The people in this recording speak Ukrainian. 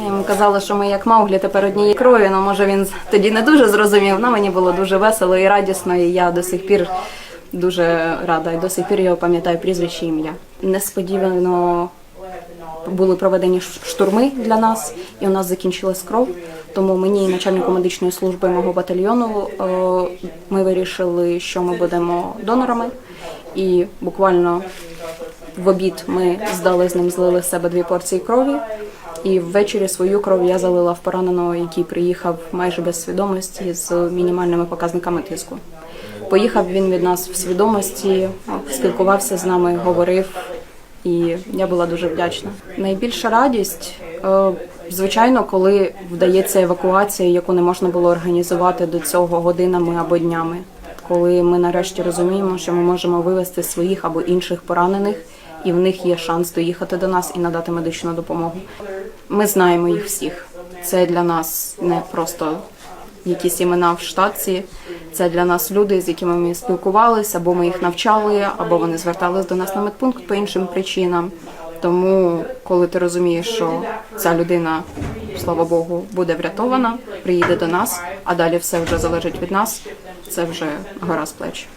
Я йому казала, що ми як Мауглі тепер однієї крові, але може він тоді не дуже зрозумів. але мені було дуже весело і радісно, і я до сих пір дуже рада. І до сих пір його пам'ятаю прізвище ім'я. Несподівано були проведені штурми для нас, і у нас закінчилась кров. Тому мені і начальнику медичної служби мого батальйону е, ми вирішили, що ми будемо донорами. І буквально в обід ми здали з ним, злили з себе дві порції крові. І ввечері свою кров я залила в пораненого, який приїхав майже без свідомості з мінімальними показниками тиску. Поїхав він від нас в свідомості, спілкувався з нами, говорив, і я була дуже вдячна. Найбільша радість, е, звичайно, коли вдається евакуація, яку не можна було організувати до цього годинами або днями. Коли ми нарешті розуміємо, що ми можемо вивезти своїх або інших поранених, і в них є шанс доїхати до нас і надати медичну допомогу. Ми знаємо їх всіх. Це для нас не просто якісь імена в штатці. Це для нас люди, з якими ми спілкувалися, або ми їх навчали, або вони звертались до нас на медпункт по іншим причинам. Тому, коли ти розумієш, що ця людина, слава Богу, буде врятована, приїде до нас, а далі все вже залежить від нас, це вже гора з плеч.